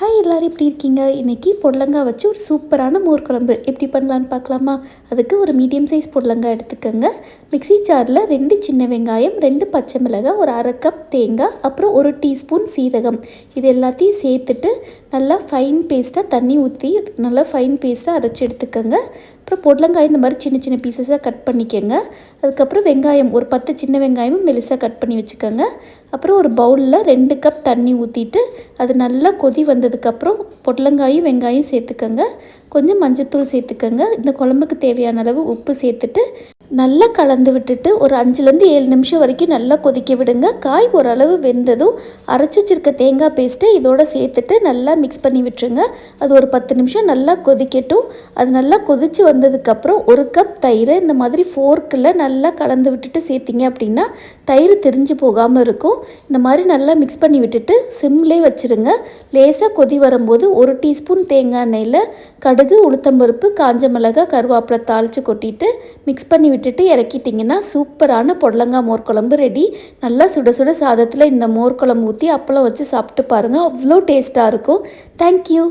Hi எல்லோரும் எப்படி இருக்கீங்க? இன்றைக்கி பொடலங்காய் வச்சு ஒரு சூப்பரான மோர் குழம்பு. எப்படி பண்ணலான்னு பார்க்கலாமா? அதுக்கு ஒரு மீடியம் சைஸ் பொடலங்காய் எடுத்துக்கோங்க. மிக்ஸி ஜாரில் ரெண்டு சின்ன வெங்காயம் ரெண்டு பச்சை மிளகாய் ஒரு அரை கப் தேங்காய் அப்புறம் ஒரு டீஸ்பூன் சீரகம். இது எல்லாத்தையும் சேர்த்துட்டு நல்லா ஃபைன் பேஸ்ட்டாக தண்ணி ஊற்றி நல்லா ஃபைன் பேஸ்ட்டாக அரைச்சி எடுத்துக்கோங்க. அப்புறம் பொடலங்காய் இந்த மாதிரி சின்ன சின்ன பீசஸாக கட் பண்ணிக்கோங்க. அதுக்கப்புறம் வெங்காயம் ஒரு பத்து சின்ன வெங்காயமும் மெலிசாக கட் பண்ணி வச்சுக்கோங்க. அப்புறம் ஒரு பவுலில் ரெண்டு கப் தண்ணி ஊற்றிட்டு அது நல்லா கொதி வந்ததுக்கப்புறம் பொடலங்காயும் வெங்காயம் சேர்த்துக்கோங்க. கொஞ்சம் மஞ்சத்தூள் சேர்த்துக்கோங்க. இந்த குழம்புக்கு தேவையான அளவு உப்பு சேர்த்துட்டு நல்லா கலந்து விட்டுட்டு ஒரு அஞ்சுலேருந்து ஏழு நிமிஷம் வரைக்கும் நல்லா கொதிக்க விடுங்க. காய் ஓரளவு வெந்ததும் அரைச்சி வச்சிருக்க தேங்காய் பேஸ்ட்டு இதோட சேர்த்துட்டு நல்லா மிக்ஸ் பண்ணி விட்டுருங்க. அது ஒரு பத்து நிமிஷம் நல்லா கொதிக்கட்டும். அது நல்லா கொதித்து வந்ததுக்கப்புறம் ஒரு கப் தயிர் இந்த மாதிரி ஃபோர்க்கில் நல்லா கலந்து விட்டுட்டு சேர்த்திங்க அப்படின்னா தயிர் திரிஞ்சு போகாமல் இருக்கும். இந்த மாதிரி நல்லா மிக்ஸ் பண்ணி விட்டுட்டு சிம்லே வச்சுருங்க. லேசாக கொதி வரும்போது ஒரு டீஸ்பூன் தேங்காய் எண்ணெயில் கடுகு உளுத்தம்பருப்பு காஞ்ச மிளகாய் கருவேப்பிலை தாளித்து கொட்டிட்டு மிக்ஸ் பண்ணி விட்டுட்டு இறக்கிட்டிங்கன்னா சூப்பரான பொடலங்காய் மோர் குழம்பு ரெடி நல்லா சுட சுட சாதத்தில் இந்த மோர் குழம்பு ஊற்றி அப்பளம் வச்சு சாப்பிட்டு பாருங்கள் அவ்வளோ டேஸ்ட்டாக இருக்கும். தேங்க்யூ